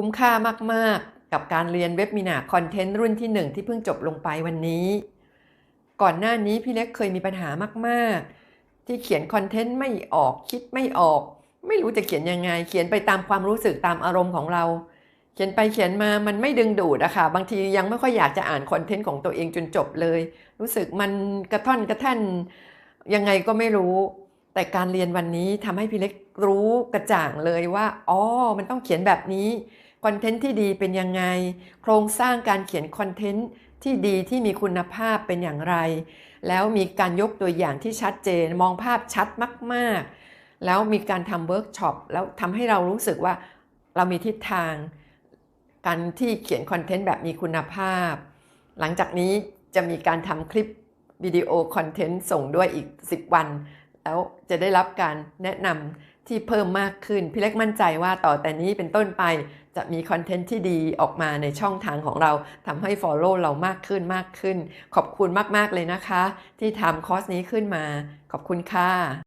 คุ้มค่ามากๆ กับการเรียนเว็บมินาคอนเทนต์รุ่นที่ 1 ที่เพิ่งจบลงไปวันนี้ ก่อนหน้านี้พี่เล็กเคยมีปัญหามากๆ ที่เขียนคอนเทนต์ไม่ออกคิดไม่ออก ไม่รู้จะเขียนยังไง เขียนไปตามความรู้สึกตามอารมณ์ของเรา เขียนไปเขียนมามันไม่ดึงดูดอะค่ะ บางทียังไม่ค่อยอยากจะอ่านคอนเทนต์ของตัวเองจนจบเลย รู้สึกมันกระท่อนกระแท่นยังไงก็ไม่รู้ แต่การเรียนวันนี้ทำให้พี่เล็กรู้กระจ่างเลยว่า อ๋อ มันต้องเขียนแบบนี้ คอนเทนต์ที่ดีเป็นยังไง โครงสร้างการเขียนคอนเทนต์ที่ดีที่มีคุณภาพเป็นอย่างไร แล้วมีการยกตัวอย่างที่ชัดเจนมองภาพชัดมากๆ แล้วมีการทำเวิร์กช็อปแล้วทำให้เรารู้สึกว่าเรามีทิศทาง การที่เขียนคอนเทนต์แบบมีคุณภาพ หลังจากนี้จะมีการทำคลิปวิดีโอคอนเทนต์ส่งด้วยอีก 10 วัน แล้วจะได้รับการแนะนำ ที่เพิ่มมากขึ้น พี่เล็กมั่นใจว่าต่อแต่นี้เป็นต้นไปจะมีคอนเทนต์ที่ดีออกมาในช่องทางของเราทำให้ Follow เรามากขึ้นมากขึ้น ขอบคุณมาก ๆ เลยนะคะ ที่ทำคอร์สนี้ขึ้นมา ขอบคุณค่ะ